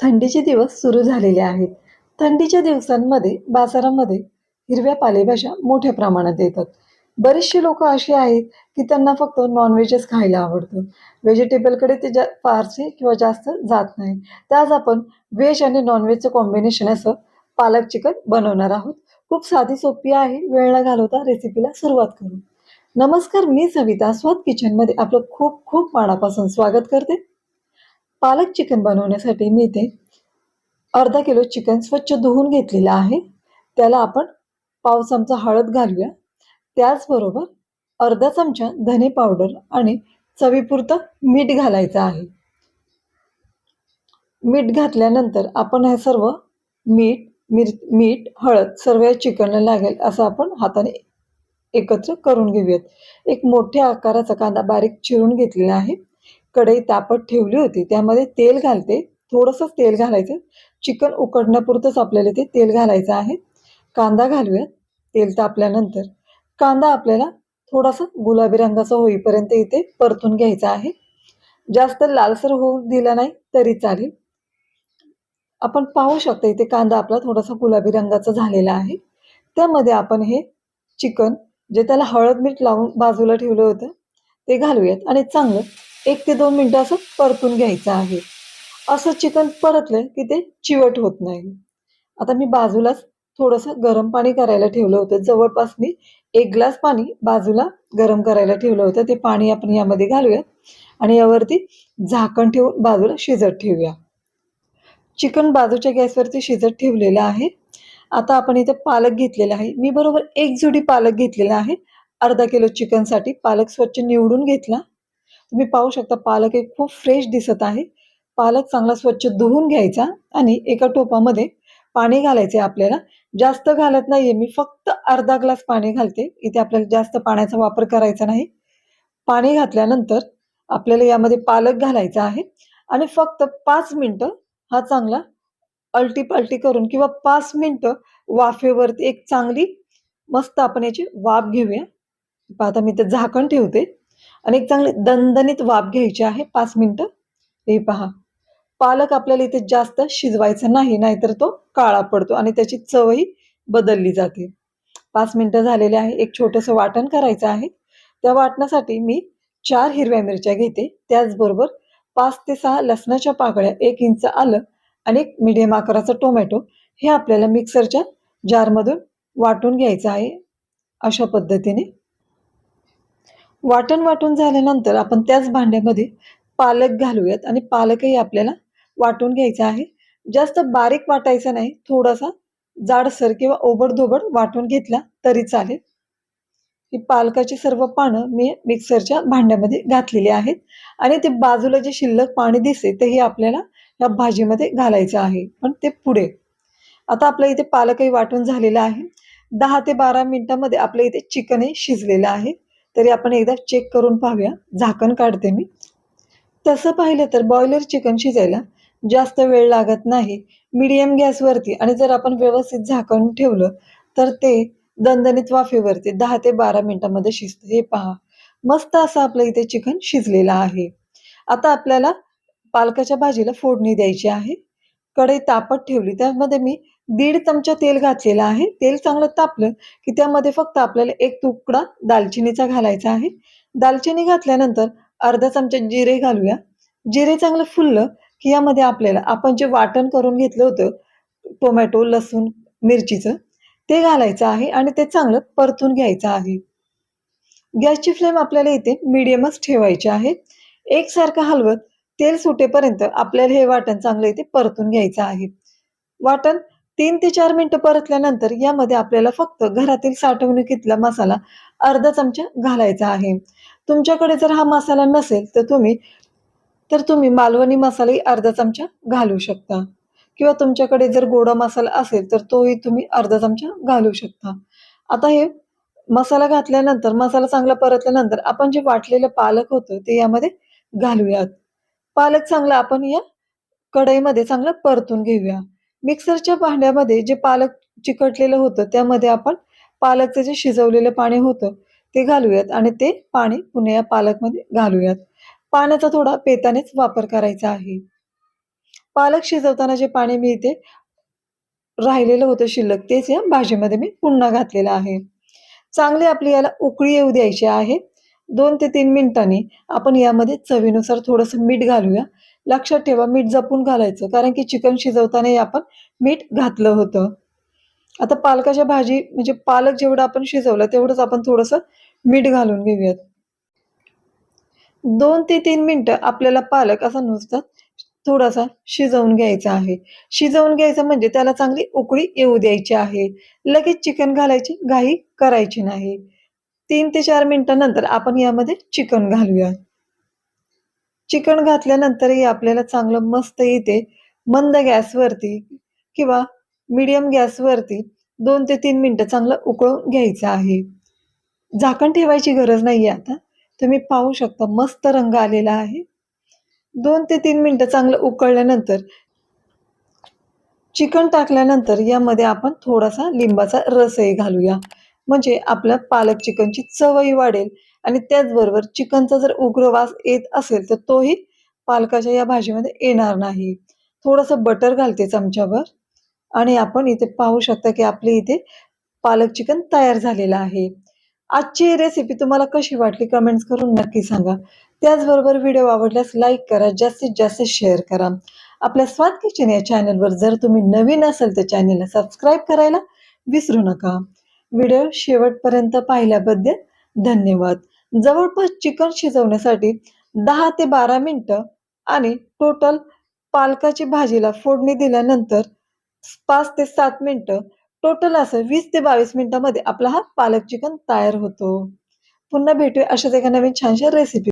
थंडीचे दिवस सुरू झालेले आहेत. थंडीच्या दिवसांमध्ये बाजारामध्ये हिरव्या पालेभाज्या मोठ्या प्रमाणात येतात. बरेचसे लोक असे आहेत की त्यांना फक्त नॉनव्हेजच खायला आवडतं. व्हेजिटेबलकडे ते जा फारसे किंवा जास्त जात नाही. त्याच आपण व्हेज आणि नॉनव्हेजचं कॉम्बिनेशन असं पालक चिकन बनवणार आहोत. खूप साधी सोपी आहे. वेळ न घालवता रेसिपीला सुरुवात करू. नमस्कार मी सविता. स्वाद किचनमध्ये आपलं खूप खूप मनापासून स्वागत करते. पालक चिकन बनवण्यासाठी मी इथे अर्धा किलो चिकन स्वच्छ धुवून घेतलेलं आहे. त्याला आपण पाव चमचा हळद घालूया. त्याचबरोबर अर्धा चमचा धने पावडर आणि चवीपुरतं मीठ घालायचं आहे. मीठ घातल्यानंतर आपण हे सर्व मीठ मिर मीठ हळद सर्व या चिकनला लागेल असं आपण हाताने एकत्र करून घेऊयात. एक मोठ्या आकाराचा कांदा बारीक चिरून घेतलेला आहे. कढई तापत ठेवली होती. त्यामध्ये तेल घालते. थोडंसं तेल घालायचं. चिकन उकडण्यापुरतंच आपल्याला ते तेल घालायचं आहे. कांदा घालूयात. तेल तापल्यानंतर. कांदा आपल्याला थोडासा गुलाबी रंगाचा होईपर्यंत इथे परतून घ्यायचा आहे. जास्त लालसर होऊ दिला नाही तरी चालेल. आपण पाहू शकता इथे कांदा आपला थोडासा गुलाबी रंगाचा झालेला आहे. त्यामध्ये आपण हे चिकन जे त्याला हळद मीठ लावून बाजूला ठेवलं होतं ते घालूयात आणि चांगलं एक ते दोन मिनटं असं परतून घ्यायचं आहे. असं चिकन परतलं की ते चिवट होत नाही. आता मी बाजूलाच थोडंसं गरम पाणी करायला ठेवलं होतं. जवळपास मी एक ग्लास पाणी बाजूला गरम करायला ठेवलं होतं. ते पाणी आपण यामध्ये घालूया आणि यावरती झाकण ठेवून बाजूला शिजत ठेवूया. चिकन बाजूच्या गॅसवरती शिजत ठेवलेलं आहे. आता आपण इथे पालक घेतलेला आहे. मी बरोबर एक जुडी पालक घेतलेला आहे. अर्धा किलो चिकनसाठी पालक स्वच्छ निवडून घेतला. तुम्ही पाहू शकता पालक हे खूप फ्रेश दिसत आहे. पालक चांगला स्वच्छ धुवून घ्यायचा आणि एका टोपामध्ये पाणी घालायचे आपल्याला. जास्त घालत नाहीये मी फक्त अर्धा ग्लास पाणी घालते. इथे आपल्याला जास्त पाण्याचा वापर करायचा नाही. पाणी घातल्यानंतर आपल्याला यामध्ये पालक घालायचा आहे. आणि फक्त पाच मिनटं हा चांगला अल्टी पलटी करून किंवा पाच मिनटं वाफेवरती एक चांगली मस्त आपण याची वाफ घेऊया. आता मी ते झाकण ठेवते. आणि एक चांगली दणदणीत वाफ घ्यायची आहे पाच मिनटं. हे पहा. पालक आपल्याला इथे जास्त शिजवायचा नाही नाहीतर तो काळा पडतो आणि त्याची चवही बदलली जाते. पाच मिनटं झालेले आहे. एक छोटंसं वाटण करायचं आहे. त्या वाटणासाठी मी चार हिरव्या मिरच्या घेते. त्याचबरोबर पाच ते सहा लसणाच्या पाकळ्या एक इंच आलं आणि एक मिडियम आकाराचा टोमॅटो हे आपल्याला मिक्सरच्या जारमधून वाटून घ्यायचं आहे. अशा पद्धतीने वाटण वाटून झाल्यानंतर आपण त्याच भांड्यामध्ये पालक घालूयात आणि पालकही आपल्याला वाटून घ्यायचा आहे. जास्त बारीक वाटायचा नाही. थोडासा जाडसर किंवा ओबडधोबड वाटून घेतला तरी चालेल. ही पालकाची सर्व पानं मी मिक्सरच्या भांड्यामध्ये घातलेली आहेत आणि ते बाजूला जे शिल्लक पाणी दिसते तेही आपल्याला या भाजीमध्ये घालायचं आहे. पण ते पुढे. आता आपल्या इथे पालकही वाटून झालेलं आहे. दहा ते बारा मिनिटामध्ये आपल्या इथे चिकनही शिजलेलं आहे. तरी आपण एकदा चेक करून पाहूया. झाकण काढते मी. तसं पाहिलं तर बॉयलर चिकन शिजायला जास्त वेळ लागत नाही. मीडियम गॅसवरती आणि जर आपण व्यवस्थित झाकण ठेवलं तर ते दणदणीत वाफेवरती दहा ते बारा मिनिटांमध्ये शिजतं. हे पहा. मस्त असं आपलं इथे चिकन शिजलेलं आहे. आता आपल्याला पालकाच्या भाजीला फोडणी द्यायची आहे. कढई तापत ठेवली. त्यामध्ये मी दीड चमचा तेल घातलेलं आहे. तेल चांगलं तापलं की त्यामध्ये फक्त आपल्याला एक तुकडा दालचिनीचा घालायचा आहे. दालचिनी घातल्यानंतर अर्धा चमचा जिरे घालूया. जिरे चांगलं फुललं की यामध्ये आपल्याला आपण जे वाटण करून घेतलं होतं टोमॅटो लसूण मिरचीचं ते घालायचं आहे आणि ते चांगलं परतून घ्यायचं आहे. गॅसची फ्लेम आपल्याला इथे मिडियमच ठेवायची आहे. एकसारखं हलवत तेल सुटेपर्यंत आपल्याला हे वाटण चांगलं इथे परतून घ्यायचं आहे. वाटण तीन ते चार मिनिटं परतल्यानंतर यामध्ये आपल्याला फक्त घरातील साठवणुकीतला मसाला अर्धा चमचा घालायचा आहे. तुमच्याकडे जर हा मसाला नसेल तर तुम्ही तर तुम्ही मालवणी मसालाही अर्धा चमचा घालू शकता. किंवा तुमच्याकडे जर गोडा मसाला असेल तर तोही तुम्ही अर्धा चमचा घालू शकता. आता हे मसाला घातल्यानंतर मसाला चांगला परतल्यानंतर आपण जे वाटलेलं पालक होतं ते यामध्ये घालूयात. पालक चांगला आपण या कढईमध्ये चांगलं परतून घेऊया. मिक्सरच्या भांड्यामध्ये जे पालक चिकटलेलं होतं त्यामध्ये आपण पालकचं जे शिजवलेलं पाणी होतं ते घालूयात आणि ते पाणी पुन्हा या पालकमध्ये घालूयात. पाण्याचा थोडा पेतानेच वापर करायचा आहे. पालक शिजवताना जे पाणी मी इथे राहिलेलं होतं शिल्लक तेच या भाजीमध्ये मी पुन्हा घातलेलं आहे. चांगली आपली याला उकळी येऊ द्यायची आहे. दोन ते तीन मिनिटांनी आपण यामध्ये चवीनुसार थोडंसं मीठ घालूया. लक्षात ठेवा मीठ जपून घालायचं कारण की चिकन शिजवताना आपण मीठ घातलं होतं. आता पालकाच्या भाजी म्हणजे पालक जेवढं आपण शिजवलं तेवढंच आपण थोडंसं मीठ घालून घेऊयात. दोन ते तीन मिनटं आपल्याला पालक असा नुसता थोडासा शिजवून घ्यायचा आहे. शिजवून घ्यायचं म्हणजे त्याला चांगली उकळी येऊ द्यायची आहे. लगेच चिकन घालायची घाई करायची नाही. तीन ते चार मिनिटानंतर आपण यामध्ये चिकन घालूया. चिकन घातल्यानंतरही आपल्याला चांगलं मस्त इथे मंद गॅसवरती किंवा मीडियम गॅसवरती दोन ते तीन मिनटं चांगलं उकळून घ्यायचं आहे. झाकण ठेवायची गरज नाही आहे आता. तुम्ही पाहू शकता मस्त रंग आलेला आहे. दोन ते तीन मिनटं चांगलं उकळल्यानंतर चिकन टाकल्यानंतर यामध्ये आपण थोडासा लिंबाचा रसही घालूया. म्हणजे आपल्या पालक चिकनची चवही वाढेल. आणि त्याचबरोबर चिकनचा जर उग्र वास येत असेल तर तोही पालकाच्या या भाजीमध्ये येणार नाही. थोडंसं बटर घालते चमच्यावर. आणि आपण इथे पाहू शकता की आपले इथे पालक चिकन तयार झालेलं आहे. आजची रेसिपी तुम्हाला कशी वाटली कमेंट्स करून नक्की सांगा. त्याचबरोबर व्हिडिओ आवडल्यास लाईक करा जास्तीत जास्त शेअर करा. आपल्या स्वाद किचन या चॅनलवर जर तुम्ही नवीन असाल तर चॅनलला सबस्क्राईब करायला विसरू नका. व्हिडिओ शेवटपर्यंत पाहिल्याबद्दल धन्यवाद. जवळपास चिकन शिजवण्यासाठी दहा ते बारा मिनटं आणि टोटल पालकाची भाजीला फोडणी दिल्यानंतर पाच ते सात मिनटं टोटल असं वीस ते बावीस मिनिटामध्ये आपला हा पालक चिकन तयार होतो. पुन्हा भेटूया अशाच एका नवीन छानशा रेसिपी